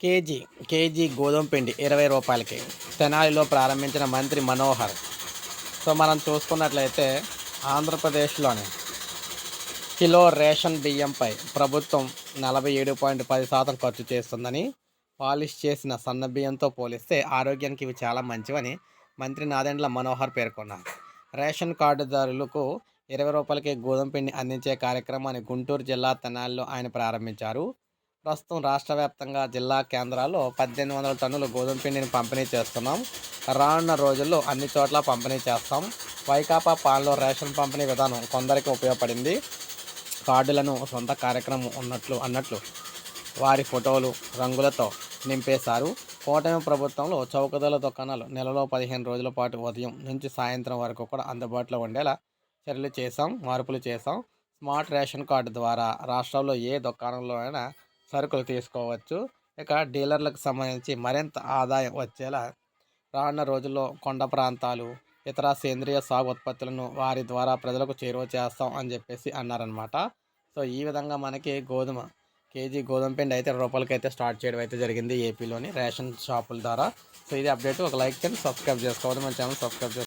KG KG గోధుమ పిండి ఇరవై రూపాయలకి. తెనాలిలో ప్రారంభించిన మంత్రి మనోహర్. సో మనం చూసుకున్నట్లయితే ఆంధ్రప్రదేశ్లోని కిలో రేషన్ బియ్యంపై ప్రభుత్వం నలభై ఏడు పాయింట్ పది శాతం ఖర్చు చేస్తుందని పాలిష్ చేసిన సన్న బియ్యంతో పోలిస్తే ఆరోగ్యానికి ఇవి చాలా మంచివని మంత్రి నాదెండ్ల మనోహర్ పేర్కొన్నారు. రేషన్ కార్డుదారులకు ఇరవై రూపాయలకి గోధుమ పిండి అందించే కార్యక్రమాన్ని గుంటూరు జిల్లా తెనాలిలో ఆయన ప్రారంభించారు. ప్రస్తుతం రాష్ట్ర వ్యాప్తంగా జిల్లా కేంద్రాల్లో పద్దెనిమిది వందల టన్నుల గోధుమ పిండిని పంపిణీ చేస్తున్నాం. రానున్న రోజుల్లో అన్ని చోట్ల పంపిణీ చేస్తాం. వైకాపా పాలలో రేషన్ పంపిణీ విధానం కొందరికి ఉపయోగపడింది. కార్డులను సొంత కార్యక్రమం ఉన్నట్లు అన్నట్లు వారి ఫోటోలు రంగులతో నింపేశారు. కూటమి ప్రభుత్వంలో చౌకధరల దుకాణాలు నెలలో పదిహేను రోజుల పాటు ఉదయం నుంచి సాయంత్రం వరకు కూడా అందుబాటులో ఉండేలా చర్యలు చేశాం మార్పులు చేశాం. స్మార్ట్ రేషన్ కార్డు ద్వారా రాష్ట్రంలో ఏ దుకాణంలో అయినా సరుకులు తీసుకోవచ్చు. ఇక డీలర్లకు సంబంధించి మరింత ఆదాయం వచ్చేలా రానున్న రోజుల్లో కొండ ప్రాంతాలు ఇతర సేంద్రియ సాగు ఉత్పత్తులను వారి ద్వారా ప్రజలకు చేరువ చేస్తాం అని చెప్పేసి అన్నారనమాట సో ఈ విధంగా మనకి గోధుమ కేజీ గోధుమ పిండి అయితే రూపాయలకి అయితే స్టార్ట్ చేయడం అయితే జరిగింది ఏపీలోని రేషన్ షాపుల ద్వారా. సో ఇది అప్డేట్. ఒక లైక్ చేయండి సబ్స్క్రైబ్ చేసుకోవద్దు. మన ఛానల్ సబ్స్క్రైబ్ చేసుకోండి